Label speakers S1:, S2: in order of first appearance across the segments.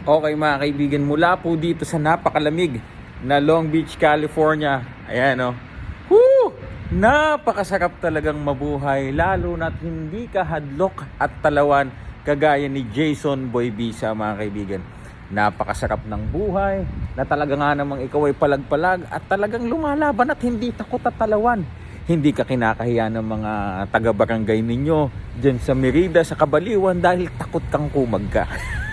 S1: Okay mga kaibigan, mula po dito sa napakalamig na Long Beach, California. Ayan o. Woo! Napakasarap talagang mabuhay lalo na't hindi ka hadlok at talawan kagaya ni Jason Boy Bisa mga kaibigan. Napakasarap ng buhay na talaga nga namang ikaw ay palag-palag at talagang lumalaban at hindi takot at talawan. Hindi ka kinakahiya ng mga taga-barangay ninyo dyan sa Merida, sa Kabaliwan dahil takot kang kumagka.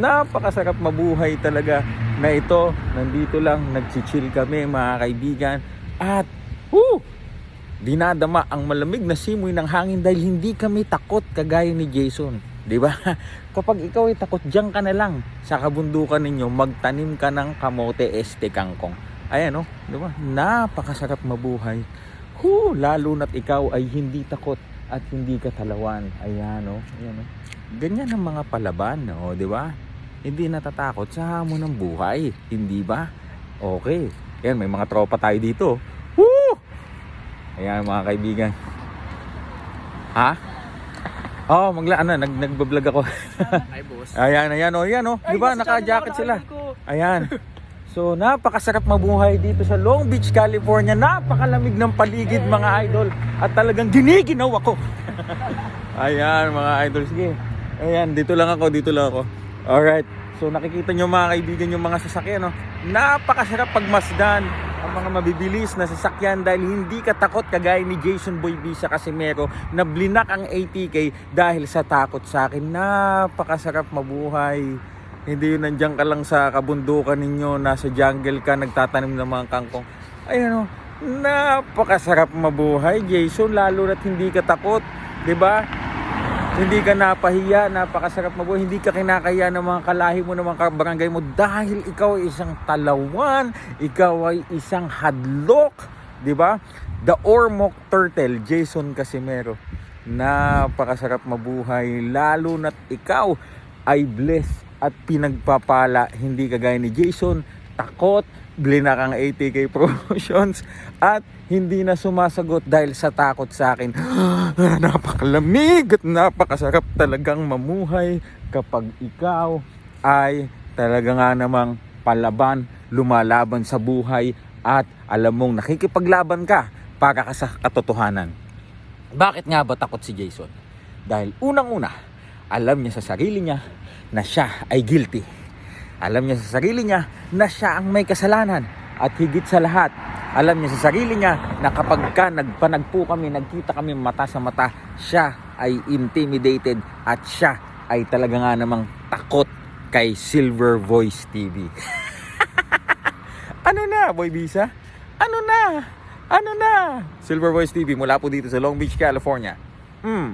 S1: Napakasarap mabuhay talaga na ito. Nandito lang, nagchichill kami mga kaibigan. At, whoo, dinadama ang malamig na simoy ng hangin dahil hindi kami takot kagaya ni Jason. Ba? Kapag ikaw ay takot, diyan ka na lang sa kabundukan ninyo, magtanim ka ng kamote este kangkong. Ayan o, di ba? Napakasarap mabuhay. Hu, lalo na't ikaw ay hindi takot at hindi ka talawan. Ayan o, ayan o. Ganyan ang mga palaban, o, di ba? Hindi natatakot sa hamon ng buhay, hindi ba? Okay. Ayan, may mga tropa tayo dito. Woo! Ayan mga kaibigan. Ha? Oh, magla ano, nag nagba-vlog ako.
S2: Ay, boss.
S1: ayan, ayan oh, ayan oh. 'Di ba naka-jacket sila? Ayan. So, napakasarap mabuhay dito sa Long Beach, California. Napakalamig ng paligid, mga idol. At talagang giniginaw ako. Ayan, mga idol. Sige. Ayan, dito lang ako, dito lang ako. Alright. So, nakikita nyo mga kaibigan yung mga sasakyan. No? Napakasarap pagmasdan ang mga mabibilis na sasakyan dahil hindi ka takot kagaya ni Jason Boy Bisa Casimero na blinak ang ATK dahil sa takot sa akin. Napakasarap mabuhay. Hindi yun nandiyan ka lang sa kabundukan ninyo, nasa jungle ka, nagtatanim ng mga kangkong. Ayan o, napakasarap mabuhay, Jason, lalo na't hindi ka takot, 'di ba? Hindi ka napahiya, napakasarap mabuhay, hindi ka kinakaya ng mga kalahi mo, ng mga kabarangay mo dahil ikaw ay isang talawan, ikaw ay isang hadlok, 'di ba? The Ormoc Turtle, Jason Casimero. Napakasarap mabuhay, lalo na't ikaw ay blessed at pinagpapala, hindi kagaya ni Jason, takot, blinak ang ATK promotions at hindi na sumasagot dahil sa takot sa akin. Napakalamig at napakasarap talagang mamuhay kapag ikaw ay talaga nga namang palaban, lumalaban sa buhay at alam mong nakikipaglaban ka para ka sa katotohanan. Bakit nga ba takot si Jason? Dahil unang-una, alam niya sa sarili niya na siya ay guilty. Alam niya sa sarili niya na siya ang may kasalanan. At higit sa lahat, alam niya sa sarili niya na kapag ka nagpanagpo kami, nagkita kami mata sa mata, siya ay intimidated at siya ay talaga nga namang takot kay Silver Voice TV. ano na, Boy Bisa? Ano na? Ano na? Silver Voice TV mula po dito sa Long Beach, California. Hmm,